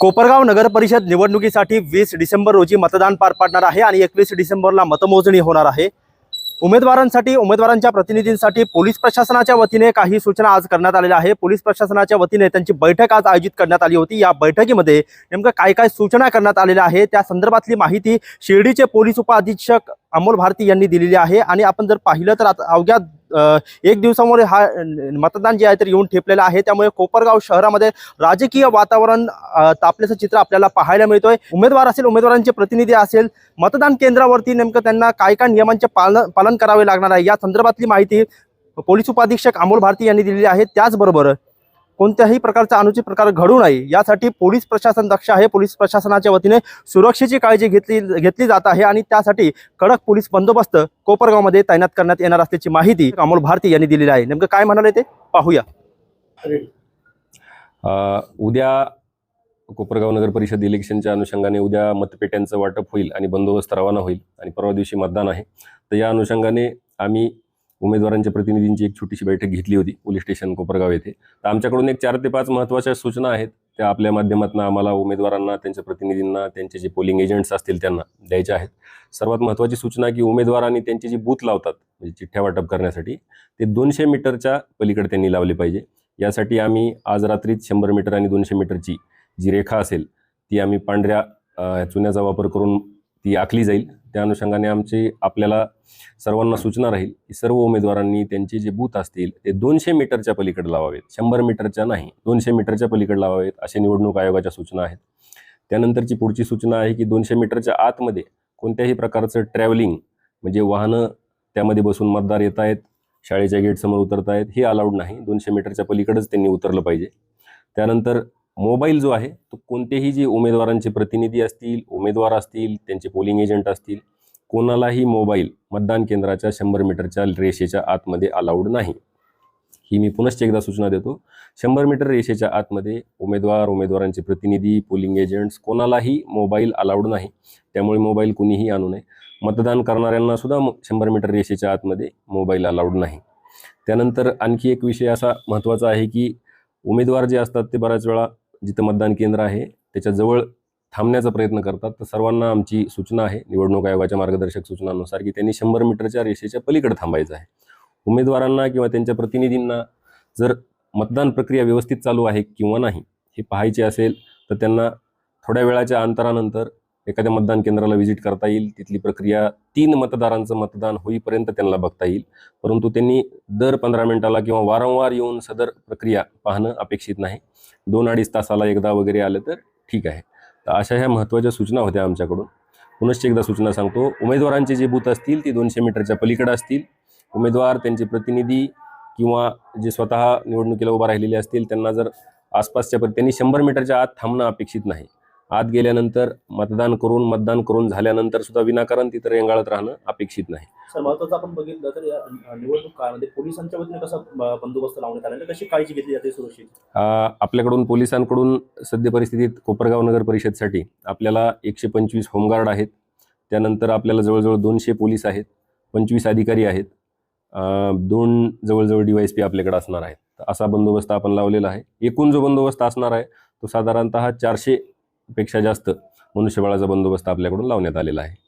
कोपरगाव नगर परिषद निवडणुकीसाठी वीस डिसेंबर रोजी मतदान पार पडणार आहे आणि एकवीस डिसेंबरला मतमोजणी होणार आहे. उमेदवारांसाठी उमेदवारांच्या प्रतिनिधींसाठी पोलीस प्रशासनाच्या वतीने काही सूचना आज करण्यात आलेल्या आहे पोलीस प्रशासनाच्या वतीने त्यांची बैठक आज आयोजित करण्यात आली होती. या बैठकीमध्ये नेमकं काय काय सूचना करण्यात आलेल्या आहे त्या संदर्भातली माहिती शिर्डीचे पोलीस उपअधीक्षक अमोल भारती यांनी दिलेली आहे. आणि आपण जर पाहिलं तर आता अवघ्या एक दिवसामुळे हा मतदान जे आहे तर येऊन ठेपलेलं आहे. त्यामुळे कोपरगाव शहरामध्ये राजकीय वातावरण तापल्याचं चित्र आपल्याला पाहायला मिळतोय. उमेदवार असेल उमेदवारांचे प्रतिनिधी असेल मतदान केंद्रावरती नेमकं त्यांना काय काय नियमांचे पालन पालन करावे लागणार आहे? या संदर्भातली माहिती पोलीस उपाधीक्षक अमोल भारती यांनी दिलेली आहे. त्याचबरोबर कोणत्याही प्रकारचा अनुचित प्रकार घडू नये यासाठी पोलीस प्रशासन दक्ष आहे. पोलीस प्रशासनाच्या वतीने सुरक्षेची काळजी घेतली घेतली जात आहे आणि त्यासाठी कडक पोलीस बंदोबस्त कोपरगावमध्ये तैनात करण्यात येणार असल्याची माहिती अमोल भारती यांनी दिलेली आहे. नेमकं काय म्हणाले ते? पाहूया. उद्या कोपरगाव नगर परिषद इलेक्शनच्या अनुषंगाने उद्या मतपेट्यांचं वाटप होईल आणि बंदोबस्त रवाना होईल आणि परवा दिवशी मतदान आहे. तर या अनुषंगाने आम्ही उमेदवारांच्या प्रतिनिधींची एक छोटीशी बैठक घेतली होती पोलीस स्टेशन कोपरगाव येथे. तर आमच्याकडून एक चार ते पाच महत्त्वाच्या सूचना आहेत. त्या आपल्या माध्यमातून आम्हाला उमेदवारांना त्यांच्या प्रतिनिधींना त्यांचे जे पोलिंग एजंट्स असतील त्यांना द्यायच्या आहेत. सर्वात महत्त्वाची सूचना की उमेदवारांनी त्यांचे त्यांची जी बूथ लावतात म्हणजे चिठ्ठ्या वाटप करण्यासाठी ते दोनशे मीटरच्या पलीकडे त्यांनी लावले पाहिजे. यासाठी आम्ही आज रात्रीच शंभर मीटर आणि दोनशे मीटरची जी रेखा असेल ती आम्ही पांढऱ्या चुन्याचा वापर करून ती आखली जाईल. त्या अनुषंगाने आमची आपल्याला सर्वांना सूचना राहील की सर्व उमेदवारांनी त्यांचे जे बूथ असतील ते दोनशे मीटरच्या पलीकडे लावावेत. शंभर मीटरच्या नाही दोनशे मीटरच्या पलीकडे लावावेत असे निवडणूक आयोगाच्या सूचना आहेत. त्यानंतरची पुढची सूचना आहे की दोनशे मीटरच्या आतमध्ये कोणत्याही प्रकारचं ट्रॅव्हलिंग म्हणजे वाहनं त्यामध्ये बसून मतदार येत आहेत शाळेच्या गेटसमोर उतरत आहेत हे अलाउड नाही. दोनशे मीटरच्या पलीकडेच त्यांनी उतरलं पाहिजे. त्यानंतर मोबाईल जो आहे तो कोणतेही जे उमेदवारांचे प्रतिनिधी असतील उमेदवार असतील त्यांचे पोलिंग एजंट असतील कोणालाही मोबाईल मतदान केंद्राच्या शंभर मीटरच्या रेषेच्या आतमध्ये अलाउड नाही. ही मी पुनश्च एकदा सूचना देतो. शंभर मीटर रेषेच्या आतमध्ये उमेदवार उमेदवारांचे प्रतिनिधी पोलिंग एजंट्स कोणालाही मोबाईल अलाउड नाही. त्यामुळे मोबाईल कुणीही आणू नये. मतदान करणाऱ्यांना सुद्धा शंभर मीटर रेषेच्या आतमध्ये मोबाईल अलाउड नाही. त्यानंतर आणखी एक विषय असा महत्त्वाचा आहे की उमेदवार जे असतात ते बऱ्याच वेळा जिथं मतदान केंद्र आहे त्याच्याजवळ थांबण्याचा प्रयत्न करतात. तर सर्वांना आमची सूचना आहे निवडणूक आयोगाच्या मार्गदर्शक सूचनानुसार की त्यांनी शंभर मीटरच्या रेषेच्या पलीकडे थांबायचं आहे. उमेदवारांना किंवा त्यांच्या प्रतिनिधींना जर मतदान प्रक्रिया व्यवस्थित चालू आहे किंवा नाही हे पाहायचे असेल तर त्यांना थोड्या वेळाच्या अंतरानंतर एखाद्या मतदान केंद्राला व्हिजिट करता येईल. तिथली प्रक्रिया तीन मतदारांचं मतदान होईपर्यंत त्यांना बघता येईल. परंतु त्यांनी दर पंधरा मिनिटाला किंवा वारंवार येऊन सदर प्रक्रिया पाहणं अपेक्षित नाही. दोन अडीच तासाला एकदा वगैरे आलं तर ठीक आहे. तर अशा ह्या महत्त्वाच्या सूचना होत्या आमच्याकडून. पुनश्च एकदा सूचना सांगतो. उमेदवारांचे जे बूथ असतील ती दोनशे मीटरच्या पलीकडे असतील. उमेदवार त्यांचे प्रतिनिधी किंवा जे स्वतः निवडणुकीला उभा राहिलेले असतील त्यांना जर आसपासच्या त्यांनी शंभर मीटरच्या आत थांबणं अपेक्षित नाही. आत गेल्यानंतर मतदान करून मतदान करून झाल्यानंतर सुद्धा विनाकारण तिथं रेंगाळत राहणं अपेक्षित नाही. सर महत्वाचं आपण बघितलं तर या निवडणूक काळामध्ये पोलिसांच्या वतीने कसा बंदोबस्त लावण्यात आला कशी काळजी घेतली जाते सुरक्षित? आपल्याकडून पोलिसांकडून सद्य परिस्थितीत कोपरगाव नगर परिषदसाठी आपल्याला एकशे पंचवीस होमगार्ड आहेत. त्यानंतर आपल्याला जवळजवळ दोनशे पोलीस आहेत पंचवीस अधिकारी आहेत. दोन जवळजवळ डी वाय एस पी आपल्याकडे असणार आहेत. असा बंदोबस्त आपण लावलेला आहे. एकूण जो बंदोबस्त असणार आहे तो साधारणतः चारशे पेक्षा जास्त मनुष्यबळाचा बंदोबस्त आपल्याकडून लावण्यात आलेला आहे.